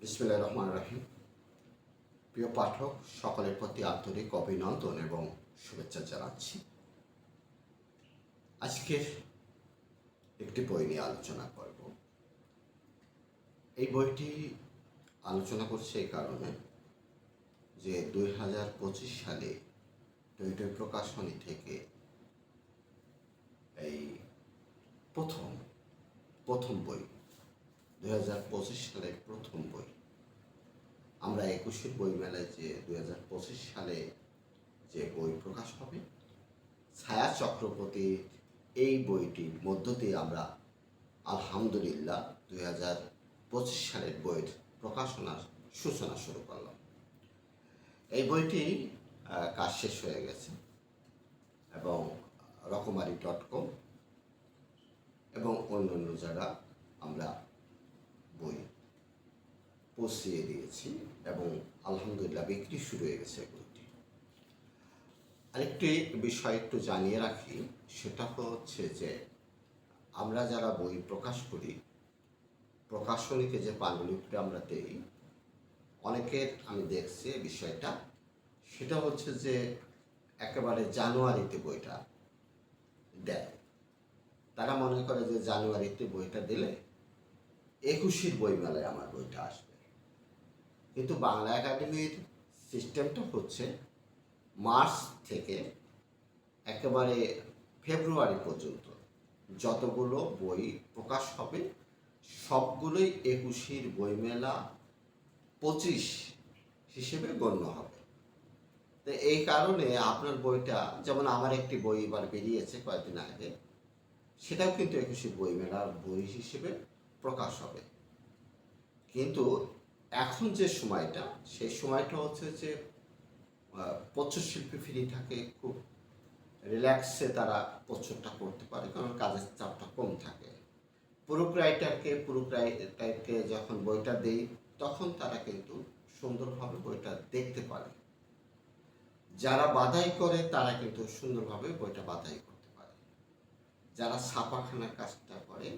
বিসমিল্লাহ রহমান রাহিম। প্রিয় পাঠক, সকলের প্রতি আন্তরিক অভিনন্দন এবং শুভেচ্ছা জানাচ্ছি। আজকের একটি বই নিয়ে আলোচনা করব। এই বইটি আলোচনা করছে এই কারণে যে দুই হাজার পঁচিশ সালে টৈটই প্রকাশনী থেকে এই প্রথম প্রথম বই দুই হাজার পঁচিশ সালের প্রথম বই। আমরা একুশের বই মেলায় যে দুই হাজার পঁচিশ সালে যে বই প্রকাশ হবে, ছায়া চক্রবর্তীর এই বইটির মধ্য দিয়ে আমরা আলহামদুলিল্লাহ দুই হাজার পঁচিশ সালের বইয়ের প্রকাশনার সূচনা শুরু করলাম। এই বইটি কাজ শেষ হয়ে গেছে এবং রকমারি ডট কম এবং অন্যান্য জায়গা আমরা বই পৌঁছিয়ে দিয়েছি এবং আলহামদুলিল্লাহ বিক্রি শুরু হয়ে গেছে বইটি আরেকটি বিষয় একটু জানিয়ে রাখি, সেটা হচ্ছে যে আমরা যারা বই প্রকাশ করি প্রকাশনীকে যে পাণ্ডুলিপিটা আমরা দেই, অনেকের আমি দেখছি বিষয়টা, সেটা হচ্ছে যে একেবারে জানুয়ারিতে বইটা দেয়। তারা মনে করে যে জানুয়ারিতে বইটা দিলে একুশের বইমেলায় আমার বইটা আসবে। কিন্তু বাংলা একাডেমির সিস্টেমটা হচ্ছে মার্চ থেকে একেবারে ফেব্রুয়ারি পর্যন্ত যতগুলো বই প্রকাশ হবে, সবগুলোই একুশের বইমেলা পঁচিশ হিসেবে গণ্য হবে। তো এই কারণে আপনার বইটা, যেমন আমার একটি বই এবার বেরিয়েছে কয়েকদিন আগে, সেটাও কিন্তু একুশে বইমেলার বই হিসেবে প্রকাশ হবে। কিন্তু এখন যে সময়টা সেই সময়টা হচ্ছে যে আহ, প্রচ্ছদ শিল্পী ফ্রি থাকে খুব রিল্যাক্সে তারা প্রচ্ছদটা করতে পারে কারণ কাজের চাপটা কম থাকে। পুরুক রাইটারকে পুরুক রাইটারকে যখন বইটা দেই তখন তারা কিন্তু সুন্দরভাবে বইটা দেখতে পারে। যারা বাধাই করে তারা কিন্তু সুন্দরভাবে বইটা বাধাই করতে পারে। যারা ছাপাখানার কাজটা করে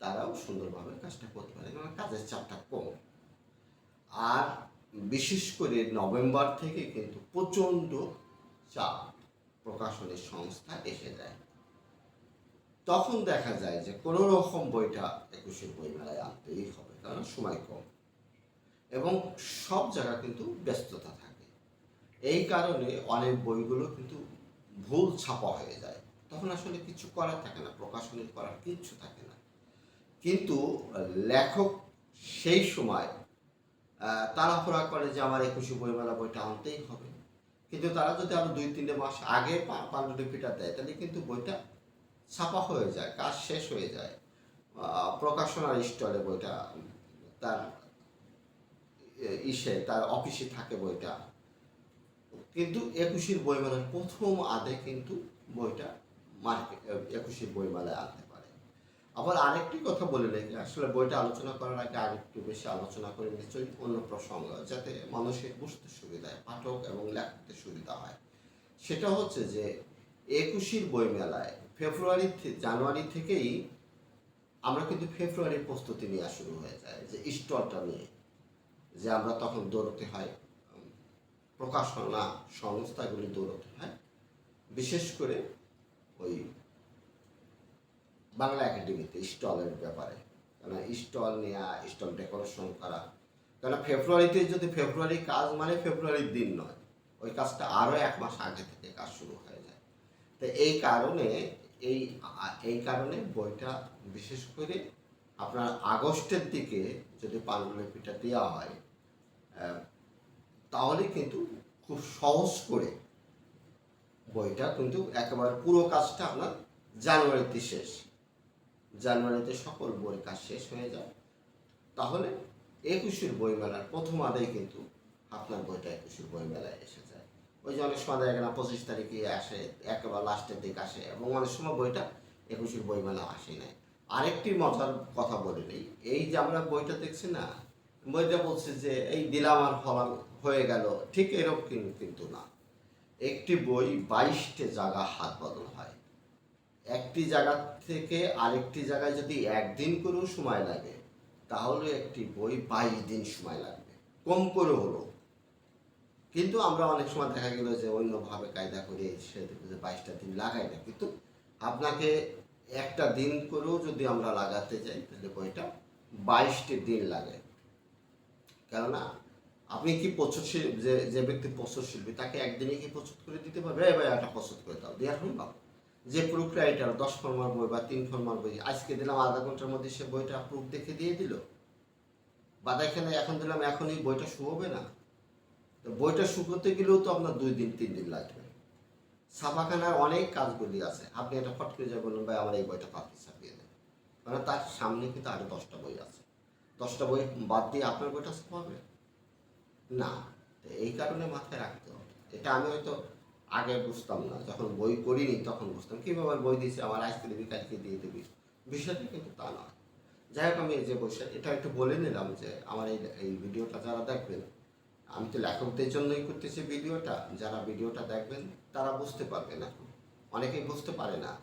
তারাও সুন্দরভাবে কাজটা করতে পারে কারণ কাজের চাপটা কম। আর বিশেষ করে নভেম্বর থেকে কিন্তু প্রচণ্ড চাপ প্রকাশনের সংস্থা এসে যায়। তখন দেখা যায় যে কোনো রকম বইটা একুশের বই মেলায় আনতেই হবে, কারণ সময় কম এবং সব জায়গা কিন্তু ব্যস্ততা থাকে। এই কারণে অনেক বইগুলো কিন্তু ভুল ছাপা হয়ে যায়। তখন আসলে কিছু করার থাকে না, প্রকাশনী করার কিচ্ছু থাকে না। কিন্তু লেখক সেই সময় তাড়াহুড়া করে যে আমার একুশে বইমেলা বইটা আনতেই হবে। কিন্তু তারা যদি আরও দুই তিনটে মাস আগে পাণ্ডুলিপিটা দেয়, তাহলে কিন্তু বইটা ছাপা হয়ে যায়, কাজ শেষ হয়ে যায়। প্রকাশনার স্টলে বইটা, তার ইসে, তার অফিসে থাকে বইটা। কিন্তু একুশের বইমেলার প্রথম আদে কিন্তু বইটা মার্কেট একুশের বইমেলায় পারে আবার আরেকটি কথা বলে রেখে, আসলে বইটা আলোচনা করার আগে আরেকটু বেশি আলোচনা করে নিশ্চয়ই অন্য প্রসঙ্গ, যাতে মানুষের বুঝতে সুবিধা হয়, পাঠক এবং লেখকদের সুবিধা হয়। সেটা হচ্ছে যে, একুশের বইমেলায় ফেব্রুয়ারি জানুয়ারি থেকেই আমরা কিন্তু ফেব্রুয়ারির প্রস্তুতি নেওয়া শুরু হয়ে যায়, যে স্টলটা নিয়ে, যে আমরা তখন দৌড়তে হয়, প্রকাশনা সংস্থাগুলি দৌড়তে হয়। বিশেষ করে ওই বাংলা একাডেমিতে স্টলের ব্যাপারে। কেন স্টল নেওয়া স্টল ডেকোরেশন করা। কেন ফেব্রুয়ারিতে যদি ফেব্রুয়ারি কাজ মানে ফেব্রুয়ারির দিন নয়। ওই কাজটা আরও এক মাস আগে থেকে কাজ শুরু হয়ে যায়। তো এই কারণে, এই এই কারণে বইটা বিশেষ করে আপনার আগস্টের দিকে যদি পাণ্ডুলিপিটা দেওয়া হয় তাহলে কিন্তু খুব সহজ করে বইটা কিন্তু একেবারে পুরো কাজটা আপনার জানুয়ারিতে শেষ। জানুয়ারিতে সকল বই কাজ শেষ হয়ে যায়, তাহলে একুশের বইমেলার প্রথম আদায় কিন্তু আপনার বইটা একুশের বইমেলায় এসে যায়। ওই যে অনেক সময় দেখা পঁচিশ তারিখে আসে, একেবারে লাস্টের দিকে আসে এবং অনেক সময় বইটা একুশের বইমেলা আসে নাই। আরেকটি মজার কথা বলে নেই, এই যে আমরা বইটা দেখছি না, বইটা বলছে যে এই দিলাম আর ফলাম হয়ে গেল, ঠিক এরকম কিন্তু না। একটি বই বাইশটি জায়গা হাত বদল হয়। একটি জায়গা থেকে আরেকটি জায়গায় যদি একদিন করেও সময় লাগে, তাহলে একটি বই বাইশ দিন সময় লাগবে। কম করে হলো। কিন্তু আমরা অনেক সময় দেখা গেল যে অন্যভাবে কায়দা করে সে যে বাইশটা দিন লাগাই না। কিন্তু আপনাকে একটা দিন করেও যদি আমরা লাগাতে যাই, তাহলে বইটা বাইশটি দিন লাগে কেননা, আপনি কি প্রচুর শিল্পী যে যে ব্যক্তি প্রচুর শিল্পী, তাকে একদিনে কি প্রস্তুত করে দিতে পারবে? ভাই একটা প্রস্তুত করে দাও। দেওয়ার সম্ভব যে প্রুফ রাইটার দশ ফর্মার বই বা তিন ফর্মার বই আজকে দিলাম আধা ঘণ্টার মধ্যে সে বইটা প্রুফ দেখে দিয়ে দিল। বা এখানে এখন দিলাম এখনই বইটা শুকোবে না। তো বইটা শুকোতে গেলেও তো আপনার দুই দিন, তিন দিন লাগবে। ছাপাখানার অনেক কাজগুলি আছে। আপনি এটা ফট করে যা বললেন, ভাই, আমার এই বইটা পাতি ছাপিয়ে দেন। মানে তার সামনে কিন্তু আরও দশটা বই আছে। দশটা বই বাদ দিয়ে আপনার বইটা ছাপাবে না, তো এই কারণে মাথায় রাখতে হবে। এটা আমি হয়তো আগে বুঝতাম না। যখন বই করিনি তখন বুঝতাম। কীভাবে বই দিয়েছে? আমার আজকে দিবি কালকে দিয়ে দিবি। বিষয়টা কিন্তু তা নয় যাই হোক, আমি যে বসে এটা একটু বলে নিলাম যে, আমার এই এই ভিডিওটা যারা দেখবেন, আমি তো লেখকদের জন্যই করতেছি ভিডিওটা। যারা ভিডিওটা দেখবেন, তারা বুঝতে পারবে না। অনেকেই বুঝতে পারে না।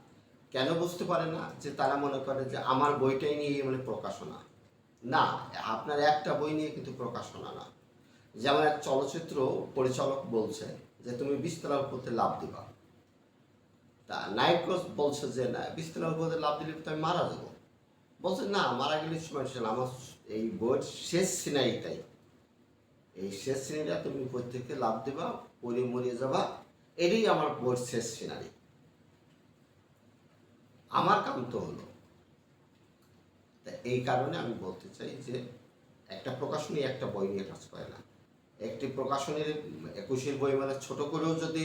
কেন বুঝতে পারে না? যে তারা মনে করে যে, আমার বইটাই নিয়ে মানে প্রকাশনা। না, আপনার একটা বই নিয়ে কিন্তু প্রকাশনা না। যেমন এক চলচ্চিত্র পরিচালক বলছে যে তুমি বিস্তলার পথে লাভ দিবা। তা নায়ক বলছে যে, না বিস্তলার পথে লাভ দিলে তো আমি মারা যাব। বলছে, না, মারা গেলে সময় আমার এই বইয়ের শেষ সিনারিটাই এই শেষ সিনারিটা তুমি বই থেকে লাভ দিবা পরে মরিয়ে যাবা। এটাই আমার বইয়ের শেষ সিনারি। আমার কাম তো হলো। তা এই কারণে আমি বলতে চাই যে, একটা প্রকাশনী একটা বই নিয়ে কাজ করে না। একটি প্রকাশনীর একুশের বই মানে ছোট করেও যদি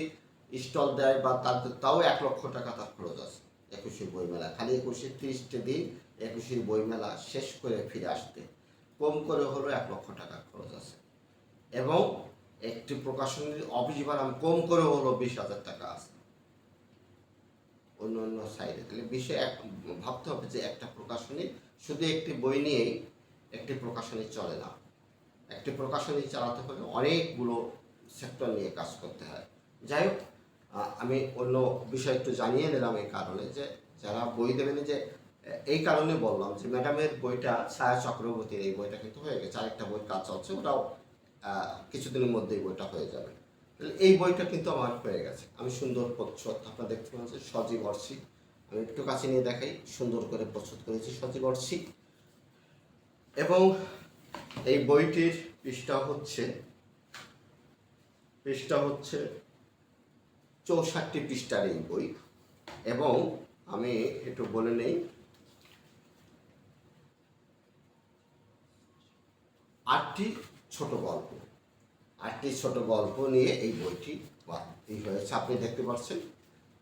স্টল দেয় বা তার তাও এক লক্ষ টাকা তার খরচ আছে একুশের বইমেলা। খালি একুশের তিরিশটি দিন একুশের বইমেলা শেষ করে ফিরে আসতে কম করে হলো এক লক্ষ টাকা খরচ আছে। এবং একটি প্রকাশনীর অফিস ভাড়া কম করে হলো বিশ হাজার টাকা আছে। অন্য অন্য সাইডে তাহলে বিষয় এক, ভাবতে হবে যে একটা প্রকাশনী শুধু একটি বই নিয়েই একটি প্রকাশনী চলে না। একটি প্রকাশনী চালাতে হলে অনেকগুলো সেক্টর নিয়ে কাজ করতে হয়। যাই হোক আমি অন্য বিষয় একটু জানিয়ে নিলাম এই কারণে যে, যারা বই দেবেন যে এই কারণে বললাম যে ম্যাডামের বইটা ছায়া চক্রবর্তীর এই বইটা কিন্তু হয়ে গেছে। আরেকটা বই কাজ চলছে, ওটাও কিছুদিনের মধ্যেই বইটা হয়ে যাবে। এই বইটা কিন্তু আমার হয়ে গেছে। আমি সুন্দর প্রচ্ছদ আপনারা দেখতে পাচ্ছেন, সজীব অর্শি আমি একটু কাছে নিয়ে দেখাই, সুন্দর করে প্রস্তুত করেছি সজীব অর্শি এবং এই বইটির পৃষ্ঠা হচ্ছে পৃষ্ঠা হচ্ছে চৌষট্টি পৃষ্ঠার এই বই। এবং আমি একটু বলে নেই, আটটি ছোট গল্প, আটটি ছোট গল্প নিয়ে এই বইটি হয়েছে। আপনি দেখতে পাচ্ছেন,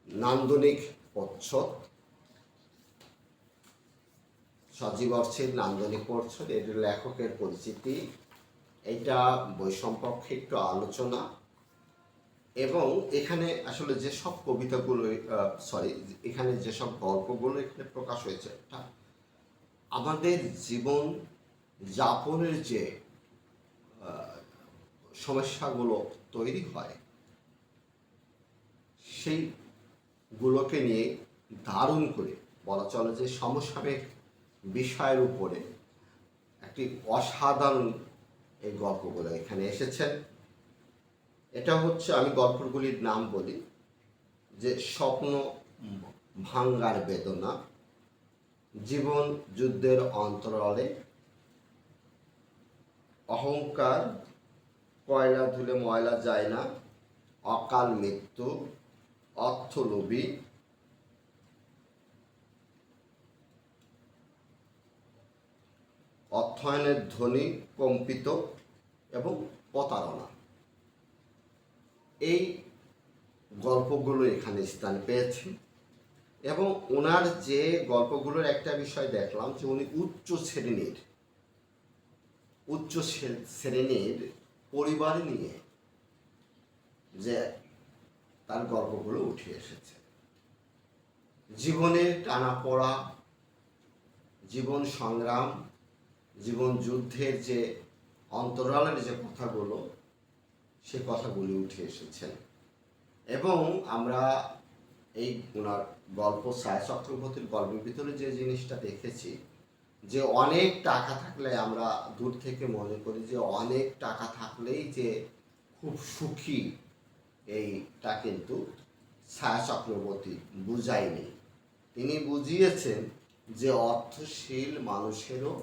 নান্দনিক প্রচ্ছদ সজীব অর্থের নান্দনিক প্রচ্ছদ এর লেখকের পরিচিতি। এটা বই সম্পর্কে একটু আলোচনা। এবং এখানে আসলে যেসব কবিতাগুলো সরি এখানে যেসব গল্পগুলো এখানে প্রকাশ হয়েছে আমাদের জীবন যাপনের যে সমস্যাগুলো তৈরি হয়, সেইগুলোকে নিয়ে দারুণ করে বলা চলে যে সমসাময়িক বিষয়ের উপরে একটি অসাধারণ এই গল্পগুলো এখানে এসেছেন। এটা হচ্ছে আমি গল্পগুলির নাম বলি, যে স্বপ্ন ভাঙ্গার বেদনা, জীবন যুদ্ধের অন্তরালে, অহংকার, কয়লা ধুলে ময়লা যায় না, অকাল মৃত্যু, অর্থলোভী অর্থায়নের ধ্বনি কম্পিত এবং প্রতারণা। এই গল্পগুলো এখানে স্থান পেয়েছে এবং ওনার যে গল্পগুলোর একটা বিষয় দেখলাম যে উনি উচ্চ শ্রেণির উচ্চ শ্রেণির পরিবার নিয়ে যে তার গল্পগুলো উঠে এসেছে। জীবনের টানাপড়া, জীবন সংগ্রাম জীবন যুদ্ধের যে অন্তরালের যে কথাগুলো, সে কথাগুলি উঠে এসেছেন এবং আমরা এই ওনার গল্প ছায়া চক্রবর্তীর গল্পের ভিতরে যে জিনিসটা দেখেছি, যে অনেক টাকা থাকলে আমরা দূর থেকে মনে করি যে অনেক টাকা থাকলেই যে খুব সুখী এইটা কিন্তু ছায়া চক্রবর্তী বুঝায়নি। তিনি বুঝিয়েছেন যে অর্থশীল মানুষেরও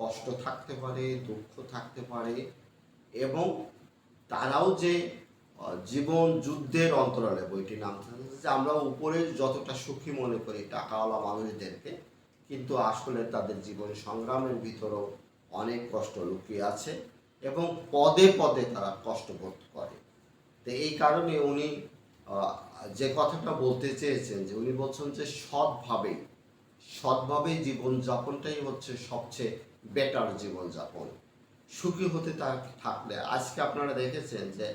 কষ্ট থাকতে পারে, দুঃখ থাকতে পারে এবং তারাও যে জীবন যুদ্ধের অন্তরালে বইটির নাম যে আমরা উপরে যতটা সুখী মনে করি টাকাওয়ালা মানুষদেরকে, কিন্তু আসলে তাদের জীবন সংগ্রামের ভিতরেও অনেক কষ্ট লুকিয়ে আছে এবং পদে পদে তারা কষ্ট বোধ করে। তো এই কারণে উনি যে কথাটা বলতে চেয়েছেন যে, উনি বলছেন যে সৎভাবে সৎভাবে জীবনযাপনটাই হচ্ছে সবচেয়ে বেটার জীবনযাপন। সুখী হতে থাকলে, আজকে আপনারা দেখেছেন যে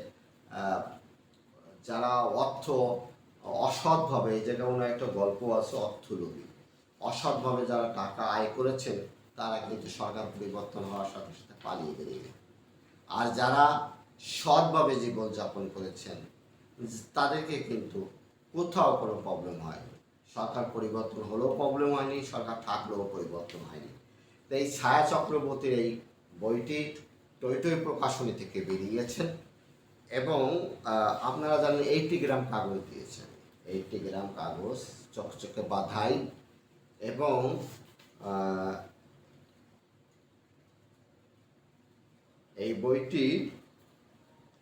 যারা অর্থ, অসৎভাবে ওনার একটা গল্প আছে অর্থলোভী। অসৎভাবে যারা টাকা আয় করেছেন, তারা কিন্তু সরকার পরিবর্তন হওয়ার সাথে সাথে পালিয়ে বেরিয়ে আর যারা সৎভাবে জীবনযাপন করেছেন, তাদেরকে কিন্তু কোথাও কোনো প্রবলেম হয়নি। সরকার পরিবর্তন হলেও প্রবলেম হয়নি, সরকার থাকলেও পরিবর্তন হয়নি। এই ছায়া চক্রবর্তীর এই বইটি টইটই প্রকাশনী থেকে বেরিয়েছেন এবং আপনারা জানেন এইটি গ্রাম কাগজ দিয়েছেন। এইটি গ্রাম কাগজ, চকচকে বাধাই এবং এই বইটি,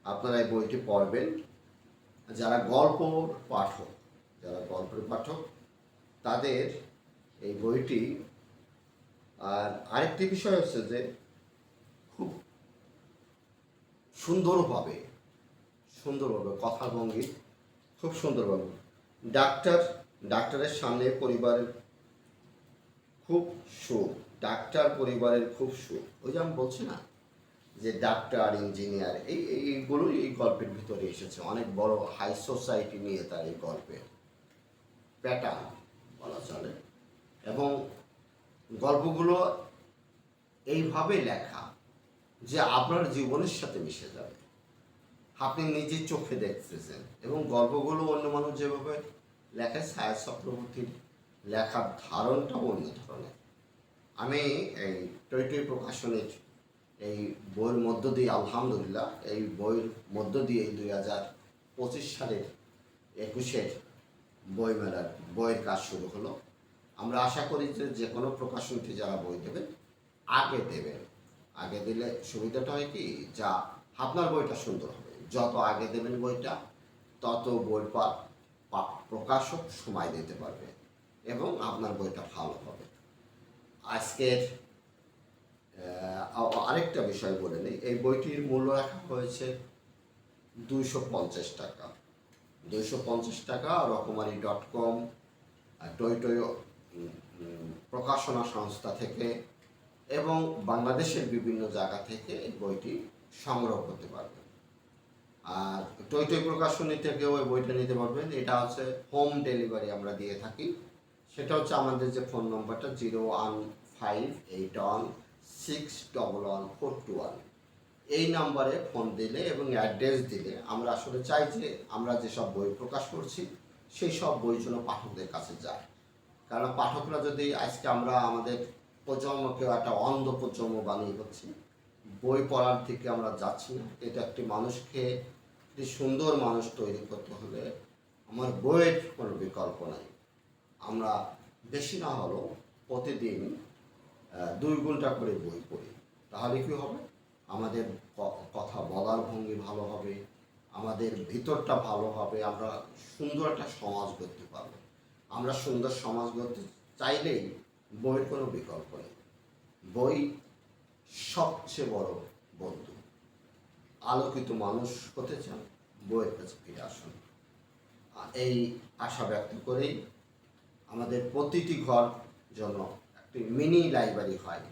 আপনারা এই বইটি পড়বেন। যারা গল্প পাঠক, যারা গল্পের পাঠক, তাদের এই বইটি আর আরেকটি বিষয় হচ্ছে যে খুব সুন্দরভাবে সুন্দরভাবে কথা ভঙ্গি, খুব সুন্দরভাবে। ডাক্তার, ডাক্তারের সামনে পরিবারের খুব সুখ, ডাক্তার পরিবারের খুব সুখ। ওই যে আমি বলছি না যে ডাক্তার, ইঞ্জিনিয়ার, এই, এই- এইগুলো এই গল্পের ভিতরে এসেছে। অনেক বড় হাই সোসাইটি নিয়ে তার এই গল্পের প্যাটার্ন বলা চলে। এবং গল্পগুলো এইভাবে লেখা যে আপনার জীবনের সাথে মিশে যাবে। আপনি নিজের চোখে দেখতেছেন এবং গল্পগুলো অন্য মানুষ যেভাবে লেখে ছায়া চক্রবর্তীর লেখার ধারণটাও অন্য ধরনের। আমি এই টইটই প্রকাশনের এই বইয়ের মধ্য দিয়ে, আলহামদুলিল্লাহ, এই বইয়ের মধ্য দিয়ে দুই হাজার পঁচিশ সালের একুশের বইমেলার বইয়ের কাজ শুরু হলো। আমরা আশা করি যে যে কোনো প্রকাশনীতে যারা বই দেবেন আগে দেবেন। আগে দিলে সুবিধাটা হয় কি? যা আপনার বইটা সুন্দর হবে। যত আগে দেবেন বইটা তত বই প্রকাশক সময় দিতে পারবে এবং আপনার বইটা ভালো হবে। আজকের আরেকটা বিষয় বলে নিই। এই বইটির মূল্য রাখা হয়েছে দুইশো পঞ্চাশ টাকা। দুইশো পঞ্চাশ টাকা রকমারি ডট কম উম, উম, প্রকাশনা সংস্থা থেকে এবং বাংলাদেশের বিভিন্ন জায়গা থেকে এই বইটি সংগ্রহ করতে পারবেন। আর টই টই প্রকাশনী থেকেও এই বইটা নিতে পারবেন। এটা হচ্ছে হোম ডেলিভারি আমরা দিয়ে থাকি। সেটা হচ্ছে আমাদের যে ফোন নম্বরটা zero one five eight one six double one four two one. এই নাম্বারে ফোন দিলে এবং অ্যাড্রেস দিলে আমরা আসলে চাই যে আমরা যেসব বই প্রকাশ করছি, সেই সব বই যেন পাঠকদের কাছে যায়। কারণ পাঠকরা যদি আজকে আমরা আমাদের প্রজন্মকে একটা অন্ধ প্রজন্ম বানিয়ে করছি বই পড়ার দিকে আমরা যাচ্ছি না। এটা একটি মানুষকে, একটি সুন্দর মানুষ তৈরি করতে হলে আমার বইয়ের কোনো বিকল্প নাই। আমরা বেশি না হলেও প্রতিদিন দুই ঘণ্টা করে বই পড়ি। তাহলে কি হবে? আমাদের কথা বলার ভঙ্গি ভালো হবে, আমাদের ভিতরটা ভালো হবে, আমরা সুন্দর একটা সমাজ গড়তে পারব। আমরা সুন্দর সমাজ গড়তে চাইলেই বইয়ের কোনো বিকল্প নেই। বই সবচেয়ে বড় বন্ধু। আলোকিত মানুষ হতে চান, বইয়ের কাছে ফিরে আসুন। এই আশা ব্যক্ত করেই আমাদের প্রতিটি ঘর যেন একটি মিনি লাইব্রেরি হয়।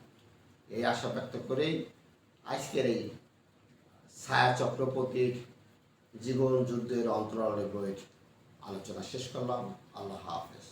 এই আশা ব্যক্ত করেই আজকের এই ছায়া চক্রবর্তীর জীবন যুদ্ধের অন্তরালের বইয়ের আলোচনা শেষ করলাম। আল্লাহ হাফেজ